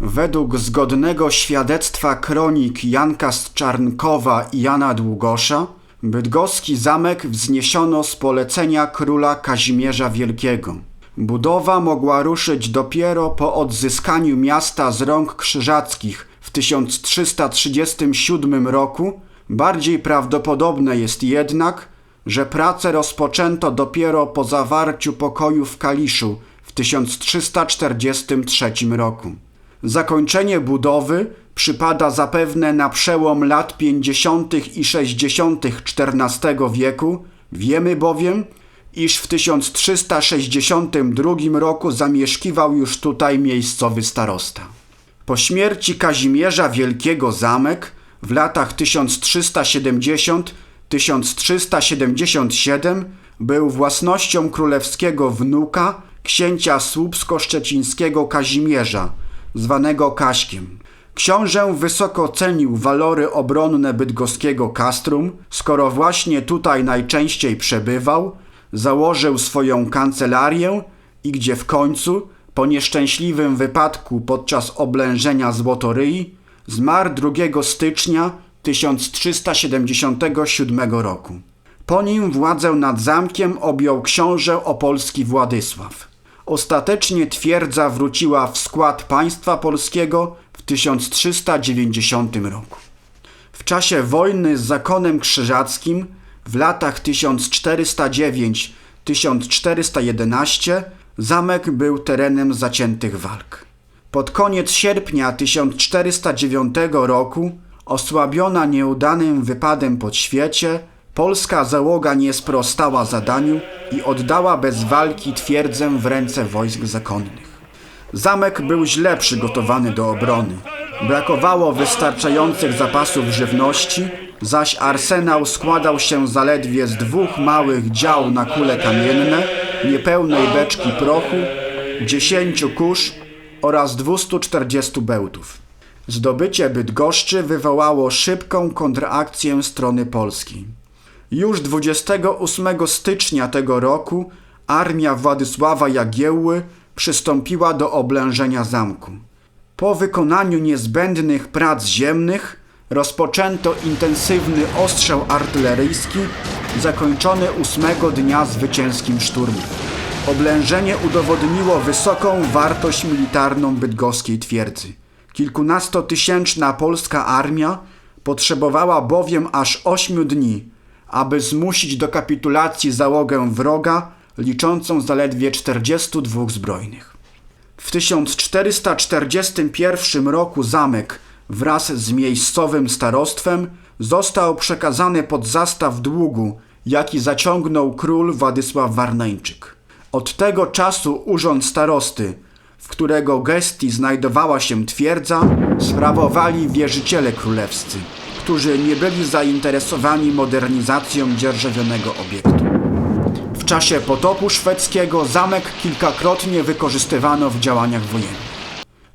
Według zgodnego świadectwa kronik Janka Czarnkowa i Jana Długosza, bydgoski zamek wzniesiono z polecenia króla Kazimierza Wielkiego. Budowa mogła ruszyć dopiero po odzyskaniu miasta z rąk krzyżackich w 1337 roku. Bardziej prawdopodobne jest jednak, że pracę rozpoczęto dopiero po zawarciu pokoju w Kaliszu w 1343 roku. Zakończenie budowy przypada zapewne na przełom lat 50. i 60. XIV wieku. Wiemy bowiem, iż w 1362 roku zamieszkiwał już tutaj miejscowy starosta. Po śmierci Kazimierza Wielkiego zamek w latach 1370-1377 był własnością królewskiego wnuka księcia słupsko-szczecińskiego Kazimierza, zwanego Kaśkiem. Książę wysoko cenił walory obronne bydgoskiego kastrum, skoro właśnie tutaj najczęściej przebywał, założył swoją kancelarię i gdzie w końcu, po nieszczęśliwym wypadku podczas oblężenia Złotoryi, zmarł 2 stycznia 1377 roku. Po nim władzę nad zamkiem objął książę opolski Władysław. Ostatecznie twierdza wróciła w skład państwa polskiego w 1390 roku. W czasie wojny z zakonem krzyżackim w latach 1409-1411 zamek był terenem zaciętych walk. Pod koniec sierpnia 1409 roku, osłabiona nieudanym wypadem pod świecie, polska załoga nie sprostała zadaniu i oddała bez walki twierdzę w ręce wojsk zakonnych. Zamek był źle przygotowany do obrony. Brakowało wystarczających zapasów żywności, zaś arsenał składał się zaledwie z dwóch małych dział na kule kamienne, niepełnej beczki prochu, dziesięciu kurz oraz 240 bełtów. Zdobycie Bydgoszczy wywołało szybką kontrakcję strony polskiej. Już 28 stycznia tego roku armia Władysława Jagiełły przystąpiła do oblężenia zamku. Po wykonaniu niezbędnych prac ziemnych rozpoczęto intensywny ostrzał artyleryjski, zakończony ósmego dnia zwycięskim szturmem. Oblężenie udowodniło wysoką wartość militarną bydgoskiej twierdzy. Kilkunastotysięczna polska armia potrzebowała bowiem aż ośmiu dni, aby zmusić do kapitulacji załogę wroga liczącą zaledwie 42 zbrojnych. W 1441 roku zamek wraz z miejscowym starostwem został przekazany pod zastaw długu, jaki zaciągnął król Władysław Warneńczyk. Od tego czasu urząd starosty, w którego gestii znajdowała się twierdza, sprawowali wierzyciele królewscy, którzy nie byli zainteresowani modernizacją dzierżawionego obiektu. W czasie potopu szwedzkiego zamek kilkakrotnie wykorzystywano w działaniach wojennych.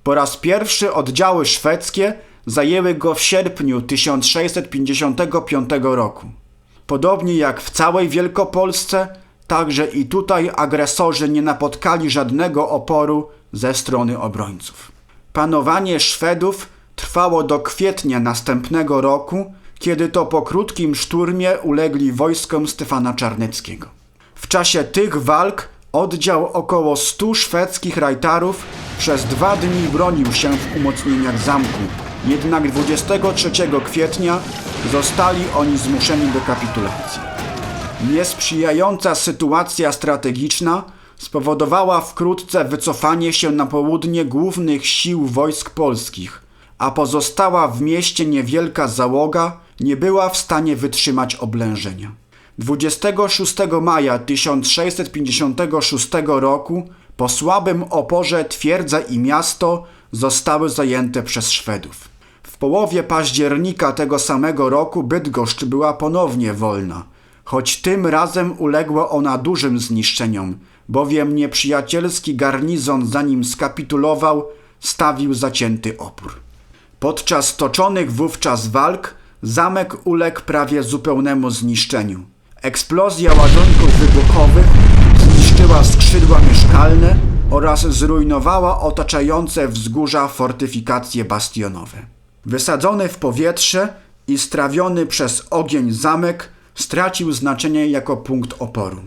Po raz pierwszy oddziały szwedzkie zajęły go w sierpniu 1655 roku. Podobnie jak w całej Wielkopolsce, także i tutaj agresorzy nie napotkali żadnego oporu ze strony obrońców. Panowanie Szwedów trwało do kwietnia następnego roku, kiedy to po krótkim szturmie ulegli wojskom Stefana Czarneckiego. W czasie tych walk oddział około 100 szwedzkich rajtarów przez dwa dni bronił się w umocnieniach zamku, jednak 23 kwietnia zostali oni zmuszeni do kapitulacji. Niesprzyjająca sytuacja strategiczna spowodowała wkrótce wycofanie się na południe głównych sił wojsk polskich, a pozostała w mieście niewielka załoga nie była w stanie wytrzymać oblężenia. 26 maja 1656 roku po słabym oporze twierdza i miasto zostały zajęte przez Szwedów. W połowie października tego samego roku Bydgoszcz była ponownie wolna, choć tym razem uległa ona dużym zniszczeniom, bowiem nieprzyjacielski garnizon zanim skapitulował, stawił zacięty opór. Podczas toczonych wówczas walk zamek uległ prawie zupełnemu zniszczeniu. Eksplozja ładunków wybuchowych zniszczyła skrzydła mieszkalne, oraz zrujnowała otaczające wzgórza fortyfikacje bastionowe. Wysadzony w powietrze i strawiony przez ogień zamek stracił znaczenie jako punkt oporu.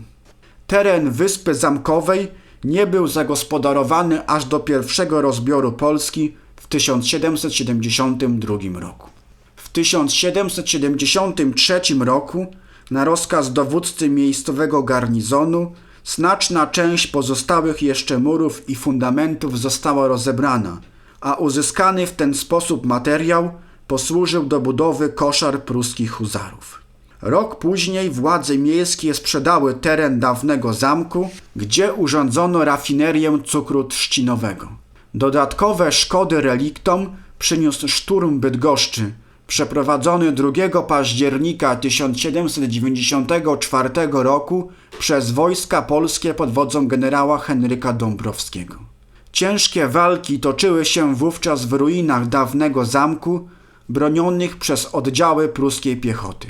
Teren Wyspy Zamkowej nie był zagospodarowany aż do pierwszego rozbioru Polski w 1772 roku. W 1773 roku na rozkaz dowódcy miejscowego garnizonu znaczna część pozostałych jeszcze murów i fundamentów została rozebrana, a uzyskany w ten sposób materiał posłużył do budowy koszar pruskich huzarów. Rok później władze miejskie sprzedały teren dawnego zamku, gdzie urządzono rafinerię cukru trzcinowego. Dodatkowe szkody reliktom przyniósł szturm Bydgoszczy, przeprowadzony 2 października 1794 roku przez wojska polskie pod wodzą generała Henryka Dąbrowskiego. Ciężkie walki toczyły się wówczas w ruinach dawnego zamku, bronionych przez oddziały pruskiej piechoty.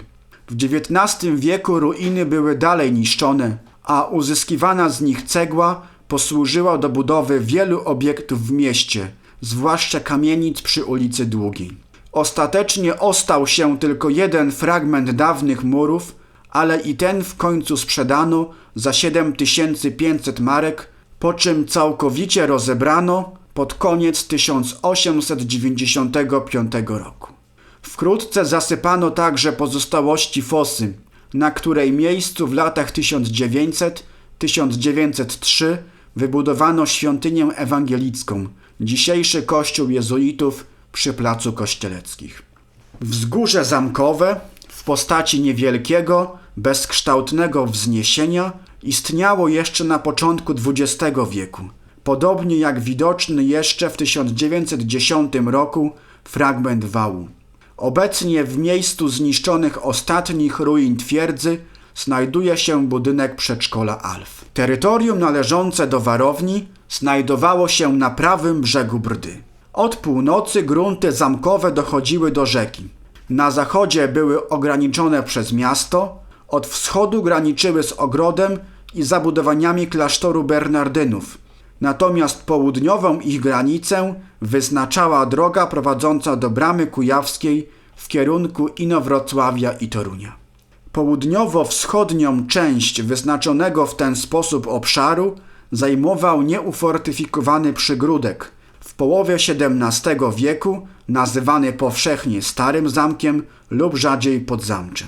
W XIX wieku ruiny były dalej niszczone, a uzyskiwana z nich cegła posłużyła do budowy wielu obiektów w mieście, zwłaszcza kamienic przy ulicy Długiej. Ostatecznie ostał się tylko jeden fragment dawnych murów, ale i ten w końcu sprzedano za 7500 marek, po czym całkowicie rozebrano pod koniec 1895 roku. Wkrótce zasypano także pozostałości fosy, na której miejscu w latach 1900-1903 wybudowano świątynię ewangelicką, dzisiejszy kościół jezuitów przy placu Kościeleckich. Wzgórze zamkowe w postaci niewielkiego, bezkształtnego wzniesienia istniało jeszcze na początku XX wieku, podobnie jak widoczny jeszcze w 1910 roku fragment wału. Obecnie w miejscu zniszczonych ostatnich ruin twierdzy znajduje się budynek przedszkola Alf. Terytorium należące do warowni znajdowało się na prawym brzegu Brdy. Od północy grunty zamkowe dochodziły do rzeki. Na zachodzie były ograniczone przez miasto, od wschodu graniczyły z ogrodem i zabudowaniami klasztoru Bernardynów. Natomiast południową ich granicę wyznaczała droga prowadząca do Bramy Kujawskiej w kierunku Inowrocławia i Torunia. Południowo-wschodnią część wyznaczonego w ten sposób obszaru zajmował nieufortyfikowany przygródek, w połowie XVII wieku nazywany powszechnie Starym Zamkiem lub rzadziej Podzamczem.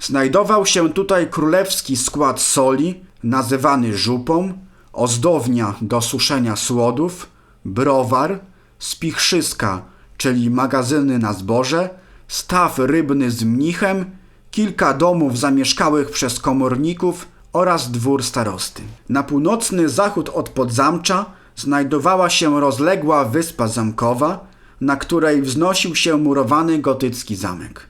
Znajdował się tutaj królewski skład soli, nazywany żupą, ozdownia do suszenia słodów, browar, spichrzyska, czyli magazyny na zboże, staw rybny z mnichem, kilka domów zamieszkałych przez komorników oraz dwór starosty. Na północny zachód od Podzamcza znajdowała się rozległa wyspa zamkowa, na której wznosił się murowany gotycki zamek.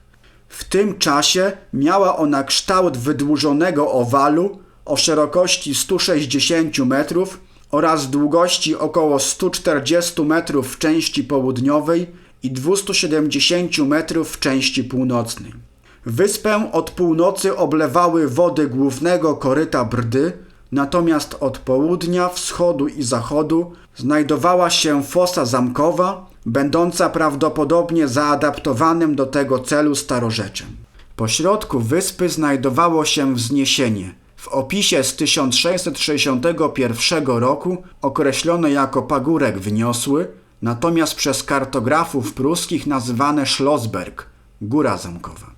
W tym czasie miała ona kształt wydłużonego owalu o szerokości 160 metrów oraz długości około 140 metrów w części południowej i 270 metrów w części północnej. Wyspę od północy oblewały wody głównego koryta Brdy, natomiast od południa, wschodu i zachodu znajdowała się fosa zamkowa, będąca prawdopodobnie zaadaptowanym do tego celu starorzeczem. Po środku wyspy znajdowało się wzniesienie, w opisie z 1661 roku określone jako pagórek wyniosły, natomiast przez kartografów pruskich nazywane Schlossberg, góra zamkowa.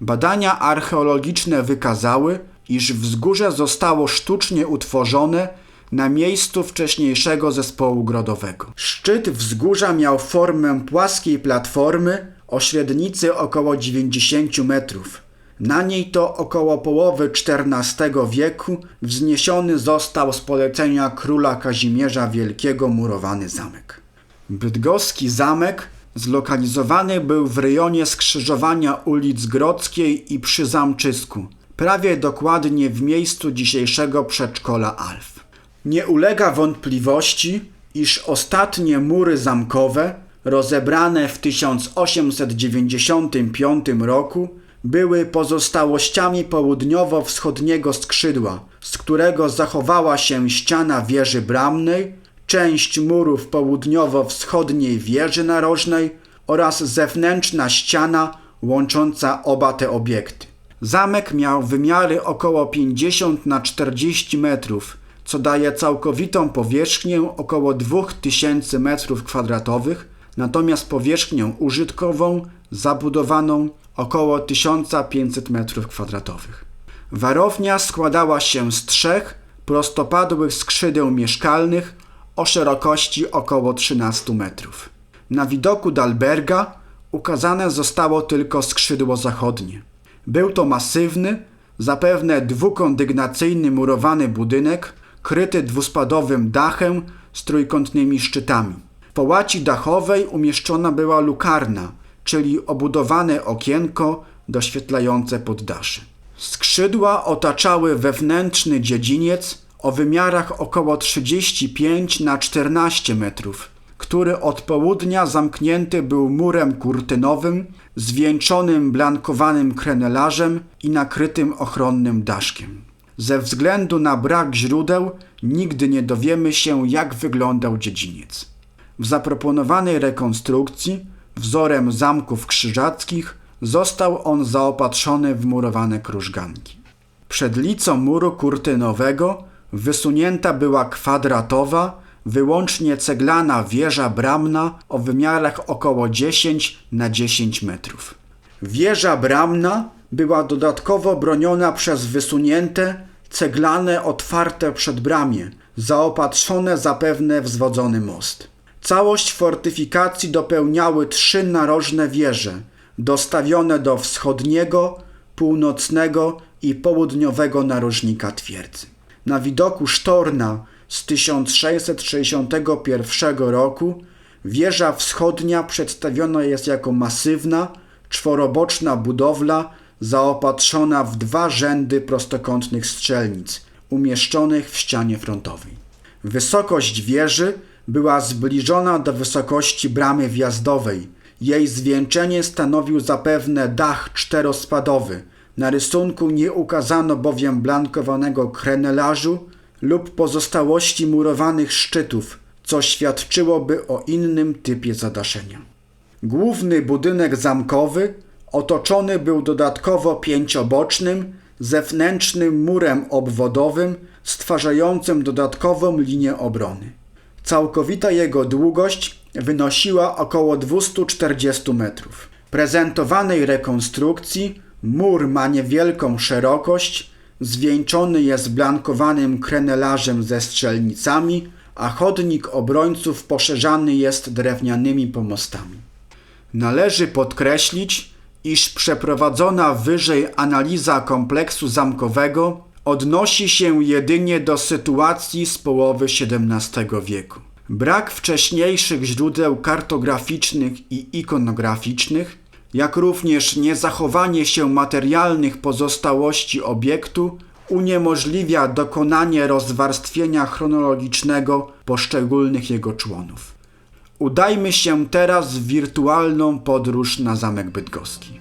Badania archeologiczne wykazały, iż wzgórze zostało sztucznie utworzone na miejscu wcześniejszego zespołu grodowego. Szczyt wzgórza miał formę płaskiej platformy o średnicy około 90 metrów. Na niej to około połowy XIV wieku wzniesiony został z polecenia króla Kazimierza Wielkiego murowany zamek. Bydgoski zamek zlokalizowany był w rejonie skrzyżowania ulic Grodzkiej i przy Zamczysku, prawie dokładnie w miejscu dzisiejszego przedszkola Alf. Nie ulega wątpliwości, iż ostatnie mury zamkowe, rozebrane w 1895 roku, były pozostałościami południowo-wschodniego skrzydła, z którego zachowała się ściana wieży bramnej część murów południowo-wschodniej wieży narożnej oraz zewnętrzna ściana łącząca oba te obiekty. Zamek miał wymiary około 50 na 40 metrów, co daje całkowitą powierzchnię około 2000 metrów kwadratowych, natomiast powierzchnię użytkową zabudowaną około 1500 metrów kwadratowych. Warownia składała się z trzech prostopadłych skrzydeł mieszkalnych o szerokości około 13 metrów. Na widoku Dalberga ukazane zostało tylko skrzydło zachodnie. Był to masywny, zapewne dwukondygnacyjny murowany budynek, kryty dwuspadowym dachem z trójkątnymi szczytami. W połaci dachowej umieszczona była lukarna, czyli obudowane okienko doświetlające poddasze. Skrzydła otaczały wewnętrzny dziedziniec o wymiarach około 35 na 14 metrów, który od południa zamknięty był murem kurtynowym, zwieńczonym blankowanym krenelarzem i nakrytym ochronnym daszkiem. Ze względu na brak źródeł nigdy nie dowiemy się, jak wyglądał dziedziniec. W zaproponowanej rekonstrukcji, wzorem zamków krzyżackich, został on zaopatrzony w murowane krużganki. Przed licą muru kurtynowego wysunięta była kwadratowa, wyłącznie ceglana wieża bramna o wymiarach około 10 na 10 metrów. Wieża bramna była dodatkowo broniona przez wysunięte, ceglane, otwarte przedbramie, zaopatrzone zapewne w zwodzony most. Całość fortyfikacji dopełniały trzy narożne wieże, dostawione do wschodniego, północnego i południowego narożnika twierdzy. Na widoku Sztorna z 1661 roku wieża wschodnia przedstawiona jest jako masywna, czworoboczna budowla zaopatrzona w dwa rzędy prostokątnych strzelnic umieszczonych w ścianie frontowej. Wysokość wieży była zbliżona do wysokości bramy wjazdowej. Jej zwieńczenie stanowił zapewne dach czterospadowy. Na rysunku nie ukazano bowiem blankowanego krenelarzu lub pozostałości murowanych szczytów, co świadczyłoby o innym typie zadaszenia. Główny budynek zamkowy otoczony był dodatkowo pięciobocznym, zewnętrznym murem obwodowym stwarzającym dodatkową linię obrony. Całkowita jego długość wynosiła około 240 metrów. Prezentowanej rekonstrukcji mur ma niewielką szerokość, zwieńczony jest blankowanym krenelarzem ze strzelnicami, a chodnik obrońców poszerzany jest drewnianymi pomostami. Należy podkreślić, iż przeprowadzona wyżej analiza kompleksu zamkowego odnosi się jedynie do sytuacji z połowy XVII wieku. Brak wcześniejszych źródeł kartograficznych i ikonograficznych, jak również niezachowanie się materialnych pozostałości obiektu uniemożliwia dokonanie rozwarstwienia chronologicznego poszczególnych jego członów. Udajmy się teraz w wirtualną podróż na Zamek Bydgoski.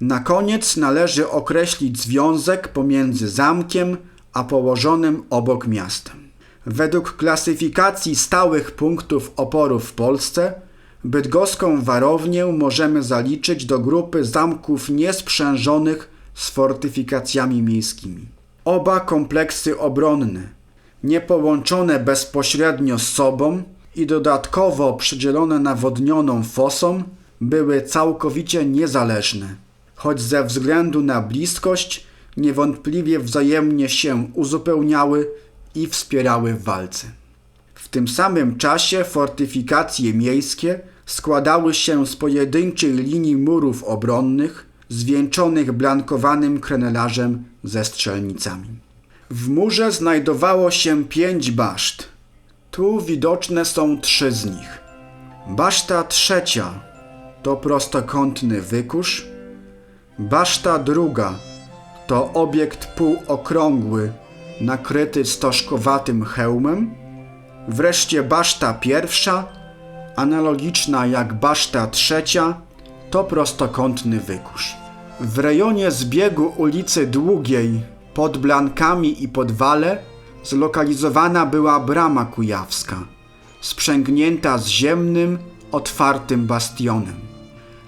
Na koniec należy określić związek pomiędzy zamkiem a położonym obok miastem. Według klasyfikacji stałych punktów oporu w Polsce bydgoską warownię możemy zaliczyć do grupy zamków niesprzężonych z fortyfikacjami miejskimi. Oba kompleksy obronne, niepołączone bezpośrednio z sobą i dodatkowo przydzielone nawodnioną fosą, były całkowicie niezależne, choć ze względu na bliskość niewątpliwie wzajemnie się uzupełniały i wspierały w walce. W tym samym czasie fortyfikacje miejskie składały się z pojedynczej linii murów obronnych zwieńczonych blankowanym krenelarzem ze strzelnicami. W murze znajdowało się pięć baszt. Tu widoczne są trzy z nich. Baszta trzecia to prostokątny wykusz. Baszta druga to obiekt półokrągły, nakryty stożkowatym hełmem. Wreszcie baszta pierwsza, analogiczna jak baszta trzecia, to prostokątny wykusz. W rejonie zbiegu ulicy Długiej, pod Blankami i Podwale, zlokalizowana była brama kujawska, sprzęgnięta z ziemnym, otwartym bastionem.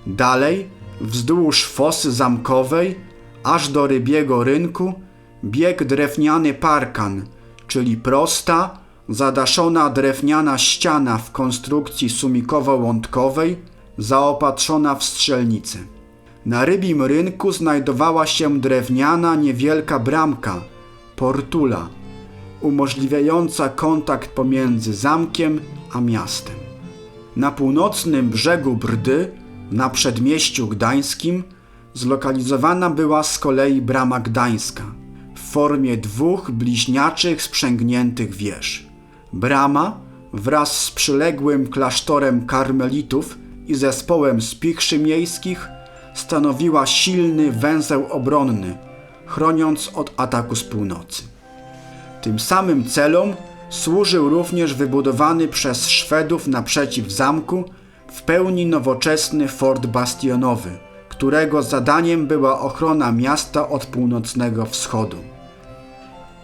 Dalej, wzdłuż fosy zamkowej, aż do rybiego rynku, biegł drewniany parkan, czyli prosta, zadaszona drewniana ściana w konstrukcji sumikowo-łątkowej, zaopatrzona w strzelnicę. Na rybim rynku znajdowała się drewniana niewielka bramka, portula, umożliwiająca kontakt pomiędzy zamkiem a miastem. Na północnym brzegu Brdy, na przedmieściu gdańskim, zlokalizowana była z kolei brama gdańska w formie dwóch bliźniaczych sprzęgniętych wież. Brama wraz z przyległym klasztorem karmelitów i zespołem spichrzy miejskich stanowiła silny węzeł obronny, chroniąc od ataku z północy. Tym samym celom służył również wybudowany przez Szwedów naprzeciw zamku w pełni nowoczesny fort bastionowy, którego zadaniem była ochrona miasta od północnego wschodu.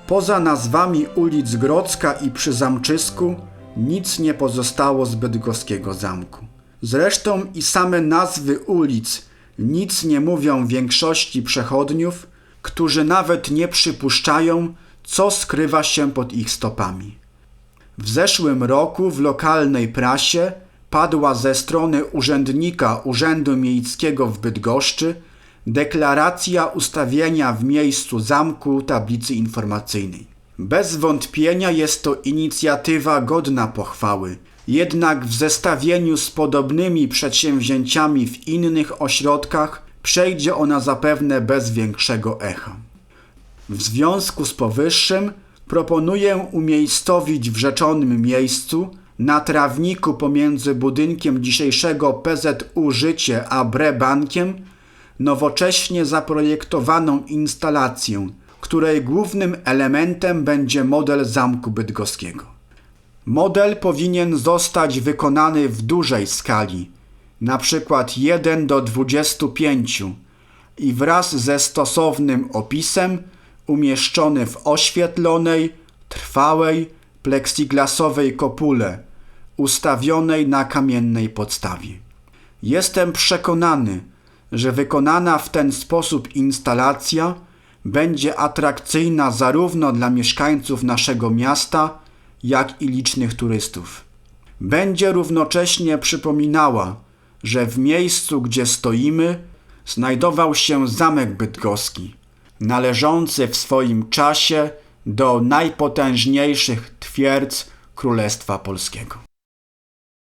Poza nazwami ulic Grodzka i przy Zamczysku nic nie pozostało z bydgoskiego zamku. Zresztą i same nazwy ulic nic nie mówią większości przechodniów, którzy nawet nie przypuszczają, co skrywa się pod ich stopami. W zeszłym roku w lokalnej prasie padła ze strony urzędnika Urzędu Miejskiego w Bydgoszczy deklaracja ustawienia w miejscu zamku tablicy informacyjnej. Bez wątpienia jest to inicjatywa godna pochwały, jednak w zestawieniu z podobnymi przedsięwzięciami w innych ośrodkach przejdzie ona zapewne bez większego echa. W związku z powyższym proponuję umiejscowić w rzeczonym miejscu na trawniku pomiędzy budynkiem dzisiejszego PZU Życie a Bre Bankiem nowocześnie zaprojektowaną instalację, której głównym elementem będzie model zamku bydgoskiego. Model powinien zostać wykonany w dużej skali, na przykład 1 do 25 i wraz ze stosownym opisem umieszczony w oświetlonej, trwałej, pleksiglasowej kopule, ustawionej na kamiennej podstawie. Jestem przekonany, że wykonana w ten sposób instalacja będzie atrakcyjna zarówno dla mieszkańców naszego miasta, jak i licznych turystów. Będzie równocześnie przypominała, że w miejscu, gdzie stoimy, znajdował się zamek bydgoski, należący w swoim czasie do najpotężniejszych twierdz Królestwa Polskiego.